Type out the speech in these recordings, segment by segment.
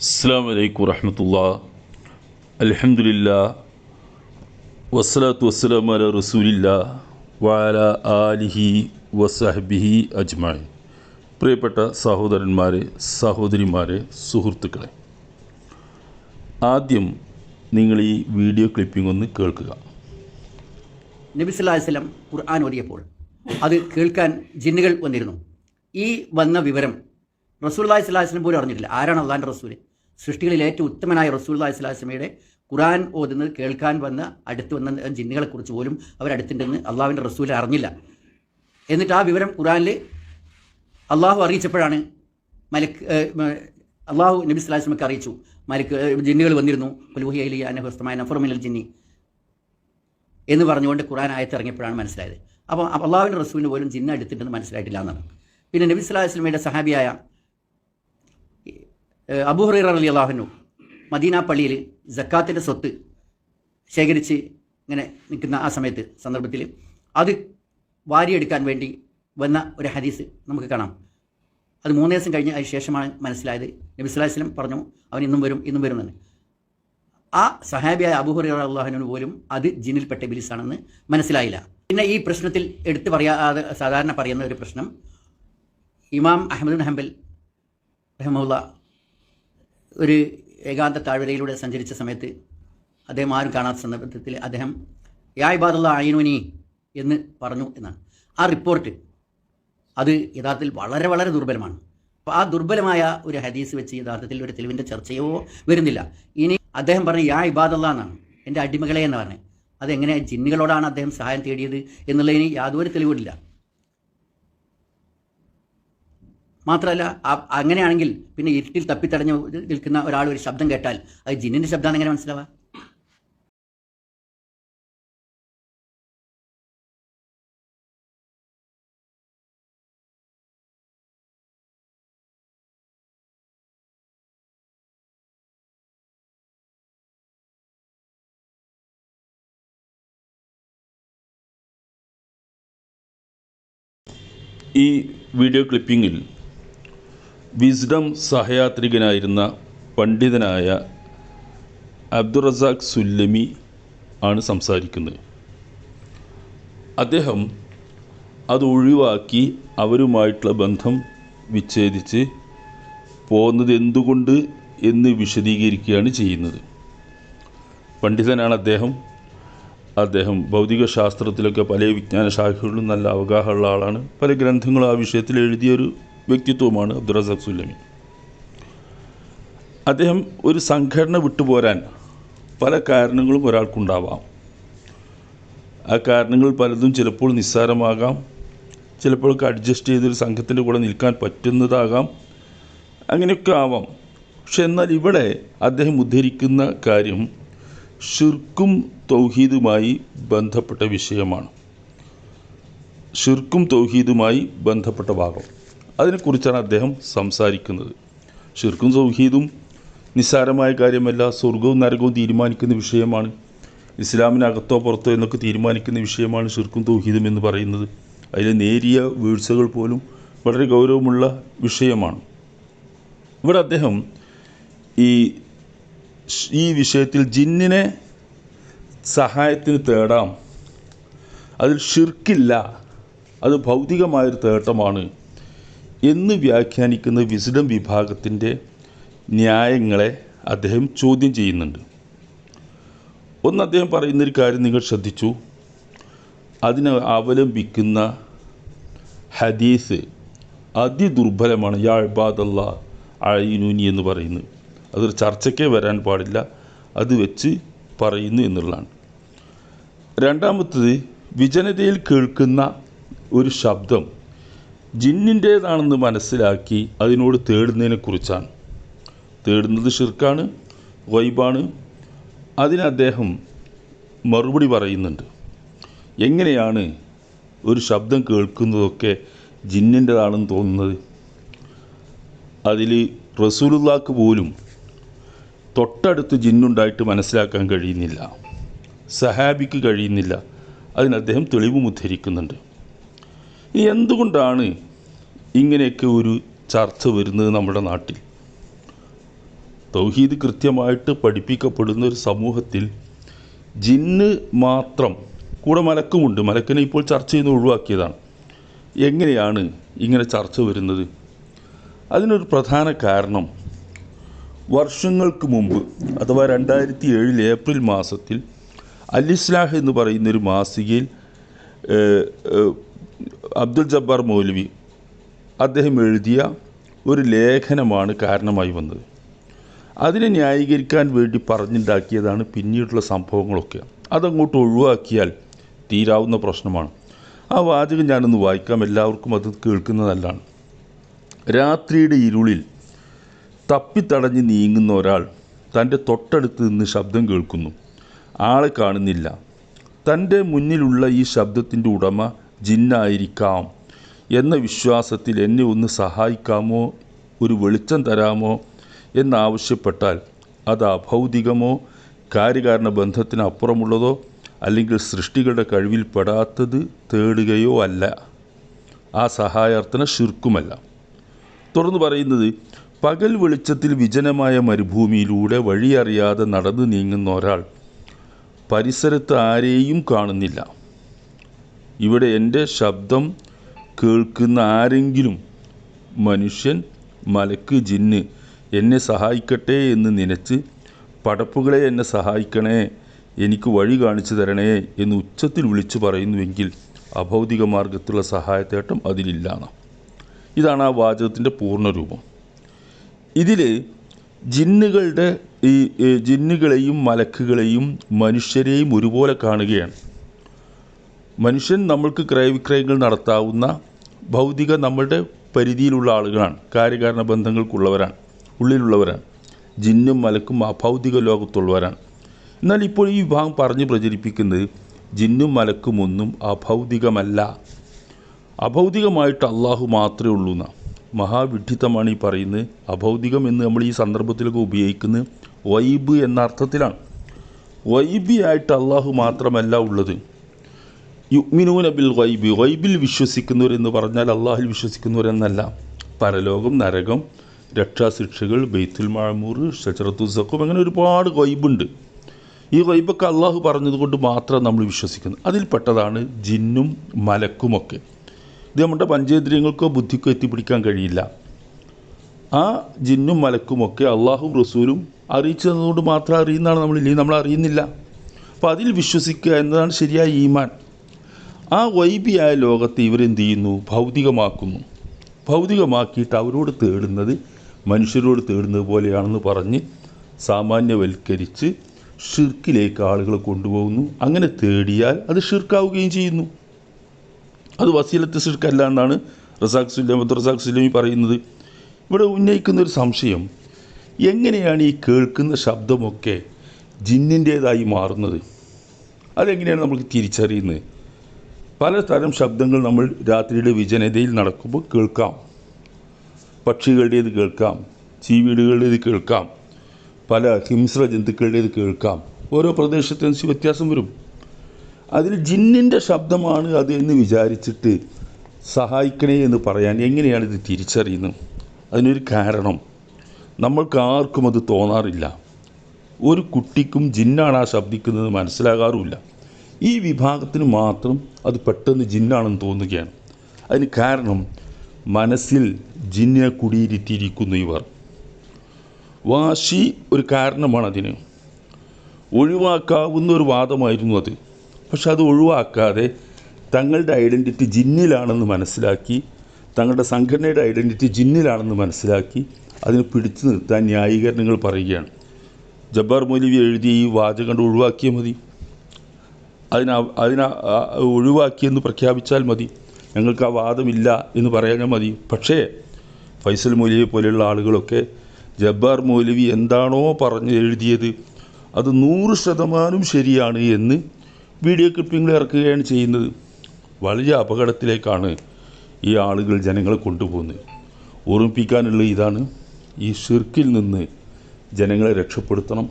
അസ്സാം വലൈക്കും വറഹമത്തുള്ള അലഹമുല്ല വസ്സലാത്തു വസ്സലാം അല റസൂലില്ല. വാല ആലിഹി വസഹബിഹി അജ്മായി പ്രിയപ്പെട്ട സഹോദരന്മാരെ സഹോദരിമാരെ സുഹൃത്തുക്കളെ. ആദ്യം നിങ്ങൾ ഈ വീഡിയോ ക്ലിപ്പിംഗ് ഒന്ന് കേൾക്കുക. നബി സല്ലല്ലാഹു അലൈഹി വസല്ലം ഖുർആൻ ഓതിയപ്പോൾ അത് കേൾക്കാൻ ജിന്നുകൾ വന്നിരുന്നു. ഈ വന്ന വിവരം റസൂലുള്ളാഹി സ്വലാഹിസ്ലം പോലും അറിഞ്ഞിട്ടില്ല. ആരാണ് അള്ളാന്റെ റസൂൽ സൃഷ്ടികളിൽ ഏറ്റവും ഉത്തമനായ റസൂലുള്ളാഹി സ്വലാഹിസ്ലമയുടെ ഖുർആൻ ഓതുന്നത് കേൾക്കാൻ വന്ന അടുത്ത് വന്ന ജിന്നുകളെക്കുറിച്ച് പോലും അവരടുത്തുണ്ടെന്ന് അള്ളാഹുവിന്റെ റസൂൽ അറിഞ്ഞില്ല. എന്നിട്ട് ആ വിവരം ഖുറാനിൽ അള്ളാഹു അറിയിച്ചപ്പോഴാണ് മലക്ക് അള്ളാഹു നബി സ്വലാഹിസ്ലമൊക്കെ അറിയിച്ചു. മലക്ക് ജിന്നുകൾ വന്നിരുന്നു. പുലുഹിയലി അനഹസ്തമായ നഫറുമിനൽ ജിന്നി എന്ന് പറഞ്ഞുകൊണ്ട് ഖുറാൻ ആയത്ത് ഇറങ്ങിയപ്പോഴാണ് മനസ്സിലായത് അപ്പോൾ അള്ളാഹുവിന്റെ റസൂലിന് പോലും ജിന്ന എടുത്തിട്ടെന്ന് മനസ്സിലായിട്ടില്ല എന്നാണ്. പിന്നെ നബി സ്വലാഹിസ്ലമയുടെ സഹാബിയായ ഏഹ്, അബൂ ഹുറൈറ അലി അള്ളാഹുനു മദീന പള്ളിയിൽ ജക്കാത്തിന്റെ സ്വത്ത് ശേഖരിച്ച് ഇങ്ങനെ നിൽക്കുന്ന ആ സമയത്ത് സന്ദർഭത്തിൽ അത് വാരിയെടുക്കാൻ വേണ്ടി വന്ന ഒരു ഹദീസ് നമുക്ക് കാണാം. അത് മൂന്ന് ദിവസം കഴിഞ്ഞ് അതിന് ശേഷമാണ് മനസ്സിലായത്. നബി അലൈഹി പറഞ്ഞു അവൻ ഇന്നും വരും ഇന്നും വരും എന്ന് ആ സഹാബിയായ അബുഹുറി അള്ളാഹനു പോലും അത് ജിന്നിൽപ്പെട്ട ബിലിസാണെന്ന് മനസ്സിലായില്ല. പിന്നെ ഈ പ്രശ്നത്തിൽ എടുത്തു പറയാതെ സാധാരണ പറയുന്ന ഒരു പ്രശ്നം ഇമാം അഹമ്മദ് ഹംബൽ റഹമുല്ല ഒരു ഏകാന്ത താഴ്വരയിലൂടെ സഞ്ചരിച്ച സമയത്ത് അദ്ദേഹം ആരും കാണാത്ത സന്ദർഭത്തിൽ അദ്ദേഹം യാ ഇബാദുള്ള ആയിനുനി എന്ന് പറഞ്ഞു എന്നാണ്. ആ റിപ്പോർട്ട് അത് യഥാർത്ഥത്തിൽ വളരെ വളരെ ദുർബലമാണ്. അപ്പോൾ ആ ദുർബലമായ ഒരു ഹദീസ് വെച്ച് യഥാർത്ഥത്തിൽ ഒരു തെളിവിന്റെ ചർച്ചയോ വരുന്നില്ല. ഇനി അദ്ദേഹം പറഞ്ഞ യാ ഇബാദുള്ള എന്നാണ്. എന്റെ അടിമകളെ എന്ന് പറഞ്ഞത് അതെങ്ങനെ ജിന്നുകളോടാണ് അദ്ദേഹം സഹായം തേടിയത് എന്നുള്ളതിന് യാതൊരു തെളിവില്ല മാത്രമല്ല അങ്ങനെയാണെങ്കിൽ പിന്നെ ഇരുട്ടിൽ തപ്പിത്തടഞ്ഞ് നിൽക്കുന്ന ഒരാൾ ഒരു ശബ്ദം കേട്ടാൽ അത് ജിന്നിന്റെ ശബ്ദമാണ് എങ്ങനെ മനസ്സിലാവാ ഈ വീഡിയോ ക്ലിപ്പിങ്ങിൽ വിസ്ഡം സഹയാത്രികനായിരുന്ന പണ്ഡിതനായ അബ്ദുറസാഖ് സുല്ലമി ആണ് സംസാരിക്കുന്നത്. അദ്ദേഹം അത് ഒഴിവാക്കി അവരുമായിട്ടുള്ള ബന്ധം വിച്ഛേദിച്ച് പോകുന്നത് എന്തുകൊണ്ട് എന്ന് വിശദീകരിക്കുകയാണ് ചെയ്യുന്നത്. പണ്ഡിതനാണ് അദ്ദേഹം. അദ്ദേഹം ഭൗതിക ശാസ്ത്രത്തിലൊക്കെ പല വിജ്ഞാന ശാഖകളിലും നല്ല അവഗാഹമുള്ള ആളാണ്. പല ഗ്രന്ഥങ്ങളും ആ വിഷയത്തിൽ എഴുതിയൊരു വ്യക്തിത്വമാണ് അബ്ദുറസാഖ് സുല്ലമി. അദ്ദേഹം ഒരു സംഘടന വിട്ടുപോരാൻ പല കാരണങ്ങളും ഒരാൾക്കുണ്ടാവാം. ആ കാരണങ്ങൾ പലതും ചിലപ്പോൾ നിസ്സാരമാകാം. ചിലപ്പോഴൊക്കെ അഡ്ജസ്റ്റ് ചെയ്തൊരു സംഘത്തിന്റെ കൂടെ നിൽക്കാൻ പറ്റുന്നതാകാം. അങ്ങനെയൊക്കെ ആവാം. പക്ഷെ എന്നാൽ ഇവിടെ അദ്ദേഹം ഉദ്ധരിക്കുന്ന കാര്യം ഷിർക്കും തൗഹീദുമായി ബന്ധപ്പെട്ട വിഷയമാണ്. ഷിർക്കും തൗഹീദുമായി ബന്ധപ്പെട്ട ഭാഗം. അതിനെക്കുറിച്ചാണ് അദ്ദേഹം സംസാരിക്കുന്നത്. ശിർക്കും സൗഹീദും നിസ്സാരമായ കാര്യമല്ല സ്വർഗവും നരകവും തീരുമാനിക്കുന്ന വിഷയമാണ്. ഇസ്ലാമിനകത്തോ പുറത്തോ എന്നൊക്കെ തീരുമാനിക്കുന്ന വിഷയമാണ് ശിർക്കും തൗഹീദും എന്ന് പറയുന്നത്. അതിലെ നേരിയ വീഴ്ചകൾ പോലും വളരെ ഗൗരവമുള്ള വിഷയമാണ്. ഇവിടെ അദ്ദേഹം ഈ ഈ വിഷയത്തിൽ ജിന്നിനെ സഹായത്തിന് തേടാം. അതിൽ ഷിർക്കില്ല അത് ഭൗതികമായൊരു തേട്ടമാണ്. എന്ന് വ്യാഖ്യാനിക്കുന്ന വിസിഡം വിഭാഗത്തിന്റെ ന്യായങ്ങളെ അദ്ദേഹം ചോദ്യം ചെയ്യുന്നുണ്ട്. ഒന്ന് അദ്ദേഹം പറയുന്നൊരു കാര്യം നിങ്ങൾ ശ്രദ്ധിച്ചു. അതിനെ അവലംബിക്കുന്ന ഹദീസ് അതിദുർബലമാണ്. യാ ഇബാദല്ല അഴയിനൂനി എന്ന് പറയുന്നത് അതൊരു ചർച്ചയ്ക്കേ വരാൻ പാടില്ല. അത് വെച്ച് പറയുന്നു എന്നുള്ളതാണ്. രണ്ടാമത്തത് വിജനതയിൽ കേൾക്കുന്ന ഒരു ശബ്ദം ജിന്നിന്റേതാണെന്ന് മനസ്സിലാക്കി അതിനോട് തേടുന്നതിനെക്കുറിച്ചാണ് തേടുന്നത് ഷിർക്കാണ് വൈബാണ് അതിന് അദ്ദേഹം മറുപടി പറയുന്നുണ്ട്. എങ്ങനെയാണ് ഒരു ശബ്ദം കേൾക്കുന്നതൊക്കെ ജിന്നിന്റെതാണെന്ന് തോന്നുന്നത്? അതിൽ റസൂലുള്ളാക്ക് പോലും തൊട്ടടുത്ത് ജിന്നുണ്ടായിട്ട് മനസ്സിലാക്കാൻ കഴിയുന്നില്ല. സഹാബിക്ക് കഴിയുന്നില്ല. അതിന് അദ്ദേഹം തെളിവും ഉദ്ധരിക്കുന്നുണ്ട് ഇനി എന്തുകൊണ്ടാണ് ഇങ്ങനെയൊക്കെ ഒരു ചർച്ച വരുന്നത് നമ്മുടെ നാട്ടിൽ. തൗഹീദ് കൃത്യമായിട്ട് പഠിപ്പിക്കപ്പെടുന്ന ഒരു സമൂഹത്തിൽ ജിന്ന് മാത്രം കൂടെ മലക്കുമുണ്ട്. മലക്കിനെ ഇപ്പോൾ ചർച്ച ചെയ്യുന്ന ഒഴിവാക്കിയതാണ്. എങ്ങനെയാണ് ഇങ്ങനെ ചർച്ച വരുന്നത്? അതിനൊരു പ്രധാന കാരണം വർഷങ്ങൾക്ക് മുമ്പ് അഥവാ രണ്ടായിരത്തി ഏഴിൽ ഏപ്രിൽ മാസത്തിൽ അൽ ഇസ്ലാഹ് എന്ന് പറയുന്നൊരു മാസികയിൽ അബ്ദുൽ ജബ്ബാർ മൗലവി അദ്ദേഹം എഴുതിയ ഒരു ലേഖനമാണ് കാരണമായി വന്നത്. അതിനെ ന്യായീകരിക്കാൻ വേണ്ടി പറഞ്ഞുണ്ടാക്കിയതാണ് പിന്നീടുള്ള സംഭവങ്ങളൊക്കെ. അതങ്ങോട്ട് ഒഴിവാക്കിയാൽ തീരാവുന്ന പ്രശ്നമാണ്. ആ വാചകം ഞാനൊന്ന് വായിക്കാം. എല്ലാവർക്കും അത് കേൾക്കുന്നതല്ലാണ്. രാത്രിയുടെ ഇരുളിൽ തപ്പിത്തടഞ്ഞ് നീങ്ങുന്ന ഒരാൾ തന്റെ തൊട്ടടുത്ത് നിന്ന് ശബ്ദം കേൾക്കുന്നു. ആളെ കാണുന്നില്ല. തന്റെ മുന്നിലുള്ള ഈ ശബ്ദത്തിന്റെ ഉടമ ജിന്നായിരിക്കാം. എന്ന വിശ്വാസത്തിൽ എന്നെ ഒന്ന് സഹായിക്കാമോ? ഒരു വെളിച്ചം തരാമോ? എന്നാവശ്യപ്പെട്ടാൽ അത് അഭൗതികമോ കാര്യകാരണ ബന്ധത്തിന് അപ്പുറമുള്ളതോ അല്ലെങ്കിൽ സൃഷ്ടികളുടെ കഴിവിൽ പെടാത്തത് തേടുകയോ അല്ല. ആ സഹായാർത്ഥന ശിർക്കുമല്ല. തുടർന്ന് പറയുന്നത് പകൽ വെളിച്ചത്തിൽ വിജനമായ മരുഭൂമിയിലൂടെ വഴിയറിയാതെ നടന്നു നീങ്ങുന്ന ഒരാൾ പരിസരത്ത് ആരെയും കാണുന്നില്ല. ഇവിടെ എന്റെ ശബ്ദം കേൾക്കുന്ന ആരെങ്കിലും മനുഷ്യൻ മലക്ക് ജിന്ന് എന്നെ സഹായിക്കട്ടെ എന്ന് നനച്ച് പടപ്പുകളെ എന്നെ സഹായിക്കണേ എനിക്ക് വഴി കാണിച്ചു തരണേ എന്ന് ഉച്ചത്തിൽ വിളിച്ചു പറയുന്നുവെങ്കിൽ അഭൗതിക മാർഗത്തിലുള്ള സഹായത്തേട്ടം അതിലില്ലാണ്. ഇതാണ് ആ വാചകത്തിന്റെ പൂർണരൂപം. ഇതിൽ ജിന്നുകളുടെ ഈ ജിന്നുകളെയും മലക്കുകളെയും മനുഷ്യരെയും ഒരുപോലെ കാണുകയാണ്. മനുഷ്യൻ നമ്മൾക്ക് ക്രയവിക്രയങ്ങൾ നടത്താവുന്ന ഭൗതിക നമ്മളുടെ പരിധിയിലുള്ള ആളുകളാണ്. കാര്യകാരണ ബന്ധങ്ങൾക്കുള്ളവരാണ്. ഉള്ളിലുള്ളവരാണ്. ജിന്നും മലക്കും അഭൗതിക ലോകത്തുള്ളവരാണ്. എന്നാൽ ഇപ്പോൾ ഈ വിഭാഗം പറഞ്ഞ് പ്രചരിപ്പിക്കുന്നത് ജിന്നും മലക്കും ഒന്നും അഭൗതികമല്ല. അഭൗതികമായിട്ട് അള്ളാഹു മാത്രമേ ഉള്ളൂ എന്നാണ് മഹാവിഡ്ഢിത്തമാണ് ഈ പറയുന്നത്. അഭൗതികം എന്ന് നമ്മൾ ഈ സന്ദർഭത്തിലൊക്കെ ഉപയോഗിക്കുന്നത് വൈബ് എന്ന അർത്ഥത്തിലാണ്. വൈബിയായിട്ട് അള്ളാഹു മാത്രമല്ല ഉള്ളത്. യുഗ്മിനൂന ബിൽ വൈബി ഗൈബിൽ വിശ്വസിക്കുന്നവർ എന്ന് പറഞ്ഞാൽ അള്ളാഹിൽ വിശ്വസിക്കുന്നവരെന്നല്ല. പരലോകം നരകം രക്ഷാശിക്ഷകൾ ബെയ്ത്തുൽ മാമൂർ ഷജറത്തുസക്കും അങ്ങനെ ഒരുപാട് വൈബുണ്ട് ഈ വൈബൊക്കെ അള്ളാഹു പറഞ്ഞതുകൊണ്ട് മാത്രം നമ്മൾ വിശ്വസിക്കുന്നു. അതിൽപ്പെട്ടതാണ് ജിന്നും മലക്കുമൊക്കെ. ഇത് നമ്മുടെ പഞ്ചേന്ദ്രിയങ്ങൾക്കോ ബുദ്ധിക്കോ എത്തിപ്പിടിക്കാൻ കഴിയില്ല. ആ ജിന്നും മലക്കുമൊക്കെ അള്ളാഹും റസൂലും അറിയിച്ചു തന്നതുകൊണ്ട് മാത്രം അറിയുന്നതാണ് നമ്മളില്ലെങ്കിൽ നമ്മൾ അറിയുന്നില്ല. അപ്പോൾ അതിൽ വിശ്വസിക്കുക എന്നതാണ് ശരിയായ ഈമാൻ. ആ വൈബിയായ ലോകത്തെ ഇവരെന്ത് ചെയ്യുന്നു ഭൗതികമാക്കുന്നു. ഭൗതികമാക്കിയിട്ട് അവരോട് തേടുന്നത് മനുഷ്യരോട് തേടുന്നത് പോലെയാണെന്ന് പറഞ്ഞ് സാമാന്യവൽക്കരിച്ച് ഷിർക്കിലേക്ക് ആളുകളെ കൊണ്ടുപോകുന്നു. അങ്ങനെ തേടിയാൽ അത് ഷിർക്കാവുകയും ചെയ്യുന്നു. അത് വസീലത്തെ ഷിർക്കല്ല എന്നാണ് റസാഖ് സുല്ലം റസാഖ് സുല്ലമി പറയുന്നത്. ഇവിടെ ഉന്നയിക്കുന്ന ഒരു സംശയം എങ്ങനെയാണ് ഈ കേൾക്കുന്ന ശബ്ദമൊക്കെ ജിന്നിന്റേതായി മാറുന്നത്? അതെങ്ങനെയാണ് നമുക്ക് തിരിച്ചറിയുന്നത്? പലതരം ശബ്ദങ്ങൾ നമ്മൾ രാത്രിയുടെ വിജനതയിൽ നടക്കുമ്പോൾ കേൾക്കാം. പക്ഷികളുടേത് കേൾക്കാം. ചീവീടുകളുടേത് കേൾക്കാം. പല ഹിംസ്ര ജന്തുക്കളുടേത് കേൾക്കാം. ഓരോ പ്രദേശത്തും വ്യത്യാസം വരും. അതിൽ ജിന്നിന്റെ ശബ്ദമാണ് അത് എന്ന് വിചാരിച്ചിട്ട് സഹായിക്കണേ എന്ന് പറയാൻ എങ്ങനെയാണ് ഇത് തിരിച്ചറിയുന്നത്? അതിനൊരു കാരണം. നമ്മൾക്ക് ആർക്കും അത് തോന്നാറില്ല. ഒരു കുട്ടിക്കും ജിന്നാണ് ആ ശബ്ദിക്കുന്നത് മനസ്സിലാകാറുമില്ല. ഈ വിഭാഗത്തിന് മാത്രം അത് പെട്ടെന്ന് ജിന്നാണെന്ന് തോന്നുകയാണ്. അതിന് കാരണം മനസ്സിൽ ജിന്നെ കുടിയിരുത്തിയിരിക്കുന്നു ഇവർ. വാശി ഒരു കാരണമാണ് അതിന്. ഒഴിവാക്കാവുന്ന ഒരു വാദമായിരുന്നു അത്. പക്ഷെ അത് ഒഴിവാക്കാതെ തങ്ങളുടെ ഐഡന്റിറ്റി ജിന്നിലാണെന്ന് മനസ്സിലാക്കി തങ്ങളുടെ സംഘടനയുടെ ഐഡന്റിറ്റി ജിന്നിലാണെന്ന് മനസ്സിലാക്കി അതിനെ പിടിച്ചു നിർത്താൻ ന്യായീകരണങ്ങൾ പറയുകയാണ്. ജബ്ബാർ മൗലവി എഴുതിയ ഈ വാചകം ഒഴിവാക്കിയാൽ മതി. അതിന അതിന ഒഴിവാക്കി ഒഴിവാക്കിയെന്ന് പ്രഖ്യാപിച്ചാൽ മതി. ഞങ്ങൾക്ക് ആ വാദമില്ല എന്ന് പറയാൻ മതി. പക്ഷേ ഫൈസൽ മൗലവിയെ പോലെയുള്ള ആളുകളൊക്കെ ജബ്ബാർ മൗലവി എന്താണോ പറഞ്ഞ് എഴുതിയത് അത് നൂറ് ശതമാനം ശരിയാണ് എന്ന് വീഡിയോ ക്ലിപ്പിങ്ങൾ ഇറക്കുകയാണ് ചെയ്യുന്നത്. വലിയ അപകടത്തിലേക്കാണ് ഈ ആളുകൾ ജനങ്ങളെ കൊണ്ടുപോകുന്നത്. ഓർമ്മിപ്പിക്കാനുള്ള ഇതാണ് ഈ ഷിർക്കിൽ നിന്ന് ജനങ്ങളെ രക്ഷപ്പെടുത്തണം.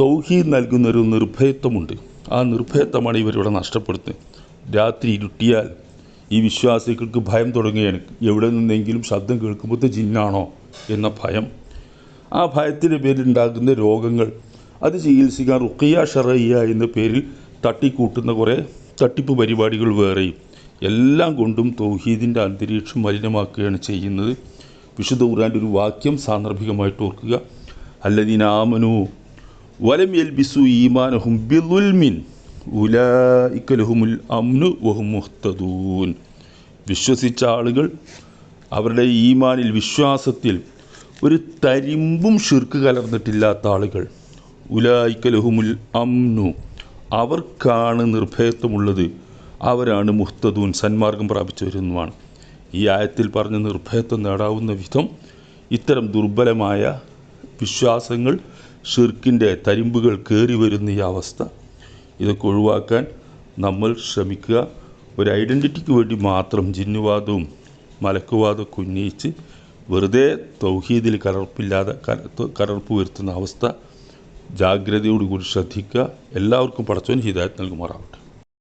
തൗഹീദ് നൽകുന്നൊരു നിർഭയത്വമുണ്ട്. ആ നിർഭയത്വമാണ് ഇവരിവിടെ നഷ്ടപ്പെടുത്തുന്നത് രാത്രി ഇരുട്ടിയാൽ ഈ വിശ്വാസികൾക്ക് ഭയം തുടങ്ങുകയാണ്. എവിടെ നിന്നെങ്കിലും ശബ്ദം കേൾക്കുമ്പോൾ ജിന്നാണോ എന്ന ഭയം. ആ ഭയത്തിന്റെ പേരിലുണ്ടാകുന്ന രോഗങ്ങൾ. അത് ചികിത്സിക്കാൻ റുക്കിയ ഷറയ്യ എന്ന പേരിൽ തട്ടിക്കൂട്ടുന്ന കുറേ തട്ടിപ്പ് പരിപാടികൾ വേറെയും. എല്ലാം കൊണ്ടും തൗഹീദിന്റെ അന്തരീക്ഷം മലിനമാക്കുകയാണ് ചെയ്യുന്നത്. വിശുദ്ധ ഖുർആന്റെ ഒരു വാക്യം സാന്ദർഭികമായിട്ട് ഓർക്കുക. അല്ലദീന ആമനു വലം യൽബിസു ഈമാനഹും ബിദുൽമിൻ ഉലായിക ലഹുമുൽ അംനു വഹും മുഹ്തദൂൻ വിശ്വസിച്ച ആളുകൾ അവരുടെ ഈമാനിൽ വിശ്വാസത്തിൽ ഒരു തരിമ്പും ഷിർക്ക് കലർന്നിട്ടില്ലാത്ത ആളുകൾ. ഉലായിക്കലഹുമുൽ അംനു. അവർക്കാണ് നിർഭയത്വമുള്ളത്. അവരാണ് മുഹ്തദൂൻ സന്മാർഗം പ്രാപിച്ചവരെന്നുമാണ് ഈ ആയത്തിൽ പറഞ്ഞ നിർഭയത്വം നേടാവുന്ന വിധം ഇത്തരം ദുർബലമായ വിശ്വാസങ്ങൾ ഷിർക്കിന്റെ തരിമ്പുകൾ കയറി വരുന്ന ഈ അവസ്ഥ ഇതൊക്കെ ഒഴിവാക്കാൻ നമ്മൾ ശ്രമിക്കുക. ഒരു ഐഡന്റിറ്റിക്ക് വേണ്ടി മാത്രം ജിന്നുവാദവും മലക്കുവാദമൊക്കെ ഉന്നയിച്ച് വെറുതെ തൗഹീദിൽ കലർപ്പില്ലാതെ കലർപ്പ് വരുത്തുന്ന അവസ്ഥ ജാഗ്രതയോടുകൂടി ശ്രദ്ധിക്കുക. എല്ലാവർക്കും പടച്ചോൻ ഹിദായത്ത് നൽകുമാറാവട്ടെ.